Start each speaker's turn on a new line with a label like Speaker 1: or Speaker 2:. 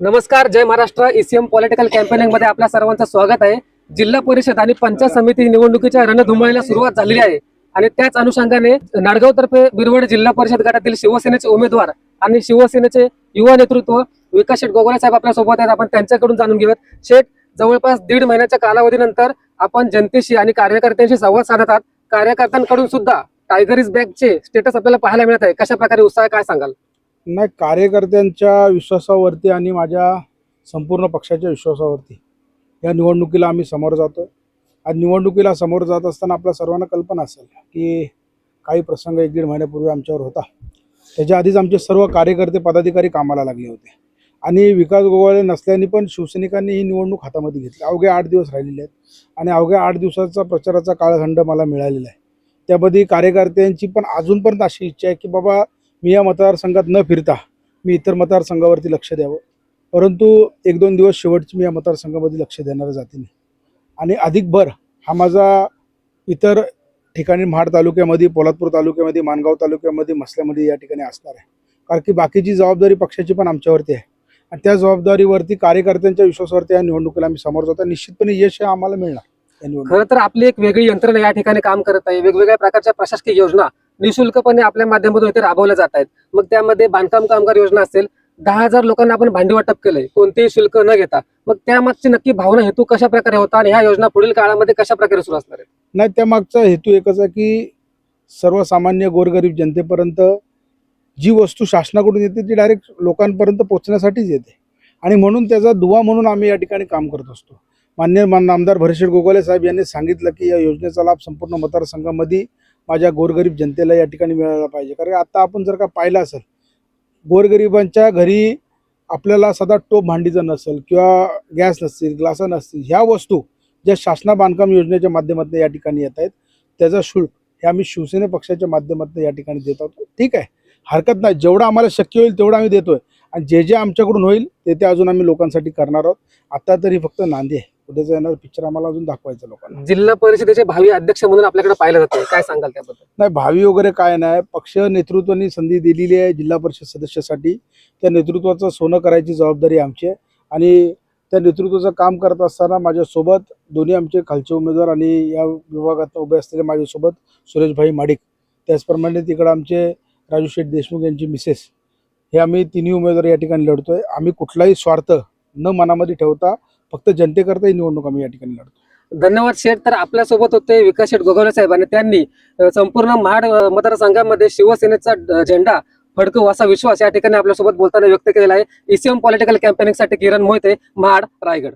Speaker 1: नमस्कार जय Maharashtra. ECM political कॅम्पेनिंगमध्ये आपल्या सर्वांचं स्वागत आहे. जिल्हा परिषद आणि पंचायत समिती निवडणुकीच्या रणधुमाळीला सुरुवात झालेली आहे. आणि त्याच अनुषंगाने नाडगाव तर्फे बिरवड जिल्हा परिषद गटातील शिवसेनेचे उमेदवार आणि शिवसेनेचे युवा नेतृत्व विकास शेठ गोगोले साहेब आपल्यासोबत आहेत. आपण त्यांच्याकडून जाणून घेऊयात. शेठ जवळपास दीड महिन्याच्या कालावधीनंतर आपण जनतेशी आणि कार्यकर्त्यांशी संवाद साधत आहात. कार्यकर्त्यांकडून सुद्धा टायगर इज बॅगचे स्टेटस आपल्याला पाहायला मिळत आहे. कशा प्रकारे उत्साह काय सांगाल?
Speaker 2: नाही कार्यकर्त्यांच्या विश्वासावरती आणि माझ्या संपूर्ण पक्षाच्या विश्वासावरती या निवडणुकीला आम्ही समोर जातो. आज निवडणुकीला समोर जात असताना आपल्या सर्वांना कल्पना असेल की काही प्रसंग एक दीड महिन्यापूर्वी आमच्यावर होता. त्याच्या आधीच आमचे सर्व कार्यकर्ते पदाधिकारी कामाला लागले होते. आणि विकास गोवाळे नसल्याने पण शिवसैनिकांनी ही निवडणूक हातामध्ये घेतली. अवघे आठ दिवस राहिलेले आहेत. आणि अवघ्या आठ दिवसाचा प्रचाराचा काळखंड मला मिळालेला आहे. त्यामध्ये कार्यकर्त्यांची पण अजूनपर्यंत अशी इच्छा आहे की बाबा मी या मतदारसंघात न फिरता मी इतर मतदारसंघावरती लक्ष द्यावं. परंतु एक दोन दिवस शेवटची मी या मतदारसंघामध्ये लक्ष देणार जातीने आणि अधिक भर हा माझा इतर ठिकाणी महाड तालुक्यामध्ये पोलादपूर तालुक्यामध्ये माणगाव तालुक्यामध्ये मसल्यामध्ये या ठिकाणी असणार आहे. कारण की बाकीची जबाबदारी पक्षाची पण आमच्यावरती आहे. आणि त्या जबाबदारीवरती कार्यकर्त्यांच्या विश्वासावरती या निवडणुकीला आम्ही समोर जातो. निश्चितपणे यश आम्हाला मिळणार
Speaker 1: खरं तर आपली एक वेगळी यंत्रणा या ठिकाणी काम करत आहे. वेगवेगळ्या प्रकारच्या प्रशासकीय योजना निशुल्कपणे आपल्या माध्यमातून इथे राबवल्या जात आहेत. मग त्यामध्ये बांधकाम कामगार योजना असेल दहा हजार लोकांना आपण भांडी वाटप केलंय कोणतेही शुल्क न घेता. मग त्यामागची नक्की भावना हेतू कशा प्रकारे होता आणि ह्या योजना पुढील काळामध्ये कशा प्रकारे सुरू असणार आहे
Speaker 2: नाही त्यामागचा हेतू एकच आहे की सर्वसामान्य गोरगरीब जनतेपर्यंत जी वस्तू शासनाकडून येते ती डायरेक्ट लोकांपर्यंत पोहोचण्यासाठीच येते. आणि म्हणून त्याचा दुवा म्हणून आम्ही या ठिकाणी काम करत असतो. मान्य मान आमदार भरशेठ गोगोले साहेब यांनी सांगितलं की या योजनेचा लाभ संपूर्ण मतदारसंघामध्ये माझ्या गोरगरीब जनतेला या ठिकाणी मिळाला पाहिजे. कारण आता आपण जर का पाहिलं असेल गोरगरिबांच्या घरी आपल्याला सदा टोप भांडीचं नसेल किंवा गॅस नसतील ग्लासं नसतील ह्या वस्तू ज्या शासना बांधकाम योजनेच्या माध्यमातून या ठिकाणी येत आहेत त्याचं शुल्क हे आम्ही शिवसेना पक्षाच्या माध्यमातून या ठिकाणी देत आहोत. ठीक आहे. हरकत नाही. जेवढं आम्हाला शक्य होईल तेवढं आम्ही देतोय. आणि जे जे आमच्याकडून होईल ते ते अजून आम्ही लोकांसाठी करणार आहोत. आता तरी फक्त नांदी. आहे उद्याचा येणार पिक्चर आम्हाला अजून दाखवायचं लोकांना.
Speaker 1: जिल्हा परिषदेचे भावी अध्यक्ष म्हणून आपल्याकडे पाहिलं जातं. काय सांगाल त्याबद्दल?
Speaker 2: नाही भावी वगैरे काय नाही. पक्ष नेतृत्वाने संधी दिलेली आहे जिल्हा परिषद सदस्यासाठी. त्या नेतृत्वाचं सोनं करायची जबाबदारी आमची आहे. आणि त्या नेतृत्वाचं काम करत असताना माझ्यासोबत दोन्ही आमचे खालचे उमेदवार आणि या विभागात उभे असलेले माझ्यासोबत सुरेशभाई माडिक. त्याचप्रमाणे तिकडं आमचे राजू शेठ देशमुख यांची मिसेस हे आम्ही तिन्ही उमेदवार या ठिकाणी लढतोय. आम्ही कुठलाही स्वार्थ न मनामध्ये ठेवता फक्त जनतेकरता ही निवडणूक आम्ही या ठिकाणी लढतो.
Speaker 1: धन्यवाद शेठ. तर आपल्यासोबत होते विकास शेठ गोगावले साहेब आणि त्यांनी संपूर्ण महाड मतदारसंघामध्ये शिवसेनेचा झेंडा फडकू असा विश्वास या ठिकाणी आपल्यासोबत बोलताना व्यक्त केलेला आहे. ईसीएम पॉलिटिकल कॅम्पेनिंगसाठी किरण मोहिते महाड रायगड.